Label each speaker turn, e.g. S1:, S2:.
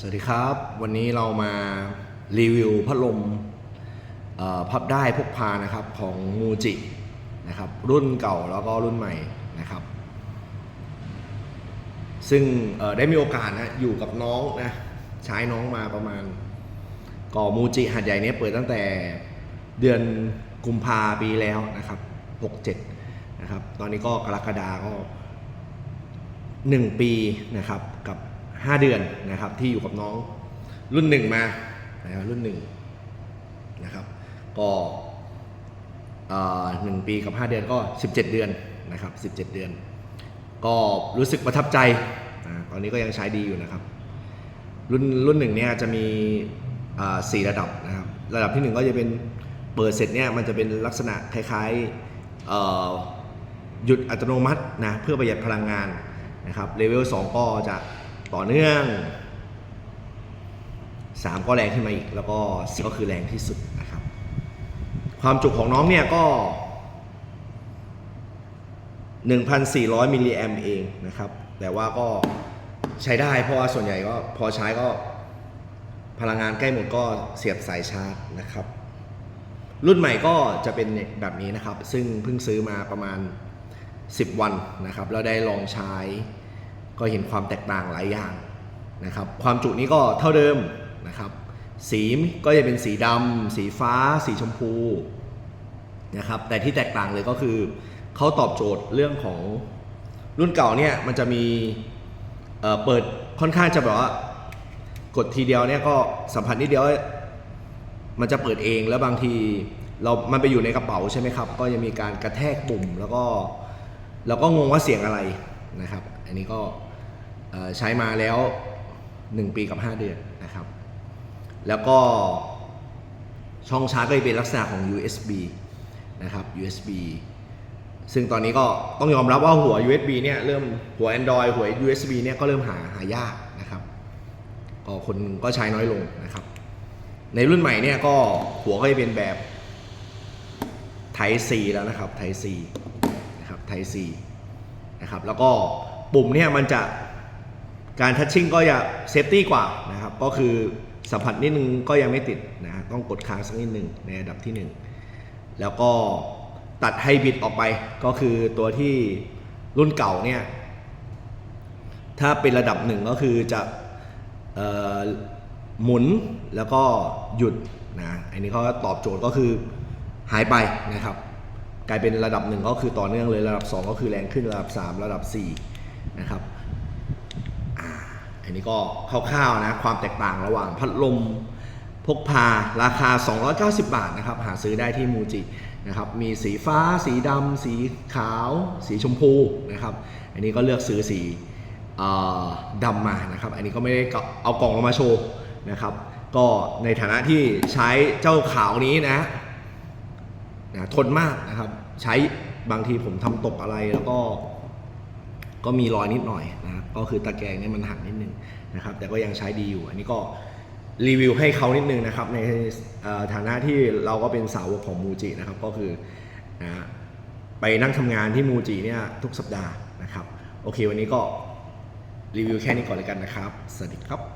S1: สวัสดีครับ วันนี้เรามารีวิวพัดลมพับได้พกพานะครับของมูจินะครับรุ่นเก่าแล้วก็รุ่นใหม่นะครับ ซึ่งได้มีโอกาสนะอยู่กับน้องนะใช้น้องมาประมาณก่อมูจิหัดใหญ่เนี่ยเปิดตั้งแต่เดือนกุมภาปีแล้วนะครับ 67 นะครับ ตอนนี้ก็กรกฎาก็ 1 ปีนะครับกับ 5 เดือนนะครับที่อยู่กับน้องรุ่นหนึ่งมานะครับรุ่นหนึ่งนะครับก็เอ่อหนึ่งปีกับ 5 เดือนก็ 17 เดือนนะครับ 17 เดือน ก็รู้สึกประทับใจอ่าตอนนี้ก็ยังใช้ดีอยู่นะครับ รุ่นรุ่นหนึ่งเนี่ยจะมีอ่าสี่ระดับนะครับระดับที่หนึ่งก็จะเป็นเปิดเสร็จเนี่ยมันจะเป็นลักษณะคล้ายๆหยุดอัตโนมัตินะเพื่อประหยัดพลังงานนะครับเลเวล2ก็จะ ต่อเนื่อง3ก็แรงขึ้นมาอีก แล้วก็4ก็คือแรงที่สุดนะครับ ความจุของน้องเนี่ยก็ 1,400 มิลลิแอมเองนะครับ แต่ว่าก็ใช้ได้เพราะว่าส่วนใหญ่ก็พอใช้ก็พลังงานใกล้หมดก็เสียบสายชาร์จนะครับ รุ่นใหม่ก็จะเป็นแบบนี้นะครับ ซึ่งเพิ่งซื้อมาประมาณ 10 วันนะครับ แล้วได้ลองใช้ ก็เห็นความแตกต่างหลายอย่างนะครับ ความจุนี้ก็เท่าเดิมนะครับ สีก็จะเป็นสีดำสีฟ้า สีชมพูนะครับ แต่ที่แตกต่างเลยก็คือเขาตอบโจทย์เรื่องของรุ่นเก่าเนี่ยมันจะมีเเปิดค่อนข้างจะแบบว่ากดทีเดียวเนี่ยก็สัมผัสนิดเดียวมันจะเปิดเองแล้วบางทีเรา มันไปอยู่ในกระเป๋าใช่ไหมครับ ก็จะมีการกระแทกปุ่มแล้วก็เราก็งงว่าเสียงอะไรนะครับ อันนี้ก็ ใช้มาแล้ว 1 ปีกับ 5 เดือนนะครับ แล้วก็ช่องชาร์จก็จะเป็นลักษณะของ USB นะครับ USB ซึ่งตอนนี้ก็ต้องยอมรับว่าหัว USB เนี่ยเริ่มหัว Android หัว USB เนี่ยก็เริ่มหาหายากนะครับก็คนก็ใช้น้อยลงนะครับ ในรุ่นใหม่เนี่ยก็หัวก็จะเป็นแบบไทซีแล้วนะครับไทซีนะครับไทซีนะครับแล้วก็ปุ่มเนี่ยมันจะ การทัชชิ่งก็จะเซฟตี้กว่านะครับ ก็คือสัมผัสนิดนึงก็ยังไม่ติดนะฮะต้องกดค้างสักนิดนึงในระดับที่ 1 แล้วก็ตัดไฮบริดออกไปก็คือตัวที่รุ่นเก่าเนี่ย ถ้าเป็นระดับหนึ่งก็คือจะออหมุนแล้วก็หยุดนะอันนี้เขาตอบโจทย์ก็คือหายไปนะครับ กลายเป็นระดับหนึ่งก็คือต่อเนื่องเลยระดับ 2 ก็คือแรงขึ้นระดับ 3 ระดับ4นะครับ อันนี้ก็คร่าวๆนะความแตกต่างระหว่างพัดลมพกพาราคา 290 บาทนะครับ หาซื้อได้ที่มูจินะครับมีสีฟ้า สีดำสีขาว สีชมพูนะครับ อันนี้ก็เลือกซื้อสีออดำมานะครับ อันนี้ก็ไม่ได้เอากล่องลงมาโชว์นะครับ ก็ในฐานะที่ใช้เจ้าขาวนี้นะนะทนมากนะครับ ใช้บางทีผมทำตกอะไรแล้วก็ ก็มีรอยนิดหน่อยนะครับก็คือตะแกรงเนี่ยมันหักนิดนึงนะครับ แต่ก็ยังใช้ดีอยู่ อันนี้ก็รีวิวให้เขานิดนึงนะครับ ในฐานะที่เราก็เป็นสาวกของมูจินะครับก็คือนะไปนั่งทำงานที่มูจิเนี่ยทุกสัปดาห์นะครับ โอเควันนี้ก็รีวิวแค่นี้ก่อนเลยกันนะครับ สวัสดีครับ